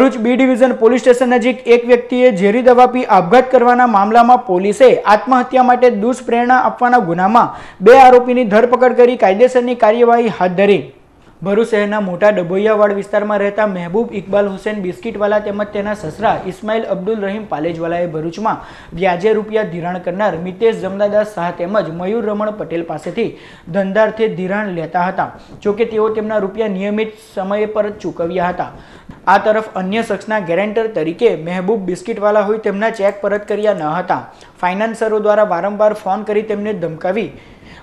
Bharuch B division police station નજીક એક વ્યક્તિએ ઝેરી દવા પી આપઘાત કરવાના મામલામાં પોલીસે આત્મહત્યા માટે દુષ્પ્રેરણા આપવાના ગુનામાં બે આરોપીની ધરપકડ કરી કાયદેસરની કાર્યવાહી હાથ ધરી. ભરૂચ શહેરના મોટા ડભોઈયાવાડ વિસ્તારમાં રહેતા મહેબૂબ ઇકબાલ હુસેન બિસ્કીટવાલા તેમજ તેના સસરા ઇસ્માઇલ અબ્દુલ રહીમ પાલેજવાલાએ ભરૂચમાં વ્યાજે રૂપિયા ધિરાણ કરનાર મિતેશ જમદાદાસ શાહ તેમજ મયુર રમણ પટેલ પાસેથી ધંધાર્થે ધિરાણ લેતા હતા જોકે તેઓ તેમના રૂપિયા નિયમિત સમયે પર ચૂકવ્યા હતા. આ તરફ અન્ય શખ્સના ગેરેન્ટર તરીકે મહેબૂબ બિસ્કીટવાલા હોય તેમના ચેક પરત કર્યા ન હતા. ફાઇનાન્સરો દ્વારા વારંવાર ફોન કરી તેમને ધમકાવી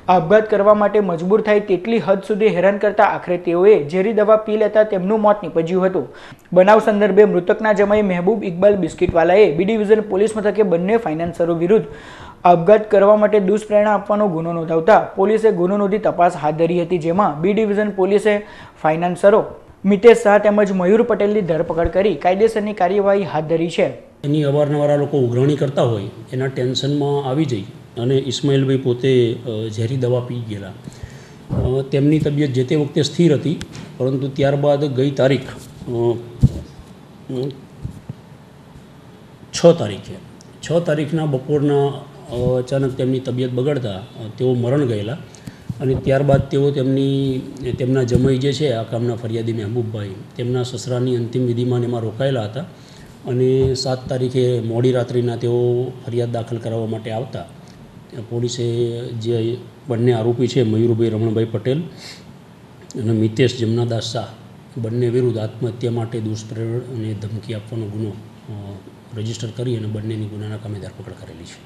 આપઘાત કરવા માટે મજબૂર થાય તેટલી હદ સુધી હેરાન કરતા આખરે તેઓએ ઝેરી દવા પી લેતા તેમનું મોત નીપજ્યું હતું. બનાવ સંદર્ભે મૃતકના જમાઈ મહેબૂબ ઇકબાલ બિસ્કિટવાલાએ બી ડિવિઝન પોલીસ મથકે બંને ફાઇનાન્સરો વિરુદ્ધ આપઘાત કરવા માટે દુષ્પ્રેરણા આપવાનો ગુનો નોંધાવતા પોલીસે ગુનો નોંધી તપાસ હાથ ધરી હતી, જેમાં બી ડિવિઝન પોલીસે ફાઇનાન્સરો મિતેશ શાહ તેમજ મયુર પટેલની ધરપકડ કરી કાયદેસરની કાર્યવાહી હાથ ધરી છે. એની અવારનવાર આ લોકો ઉઘરાણી કરતા હોય, એના ટેન્શનમાં આવી જઈ અને ઇસ્માઇલભાઈ પોતે ઝેરી દવા પી ગયેલા. તેમની તબિયત જે તે વખતે સ્થિર હતી, પરંતુ ત્યારબાદ ગઈ તારીખ છ તારીખે. છ તારીખના બપોરના અચાનક તેમની તબિયત બગડતા તેઓ મરણ ગયેલા અને ત્યારબાદ તેઓ તેમની, તેમના જમાઈ જે છે, આ કામના ફરિયાદી મહેબૂબભાઈ, તેમના સસરાની અંતિમ વિધિમાં એમાં રોકાયેલા હતા. અને સાત તારીખે મોડી રાત્રિના તેઓ ફરિયાદ દાખલ કરાવવા માટે આવતા. પોલીસે જે બંને આરોપી છે, મયુરભાઈ રમણભાઈ પટેલ અને મિતેશ જમનાદાસ શાહ બંને વિરુદ્ધ આત્મહત્યા માટે દુષ્પ્રેરણ અને ધમકી આપવાનો ગુનો રજિસ્ટર કરી અને બંનેની ગુનાના કામે ધરપકડ કરેલી છે.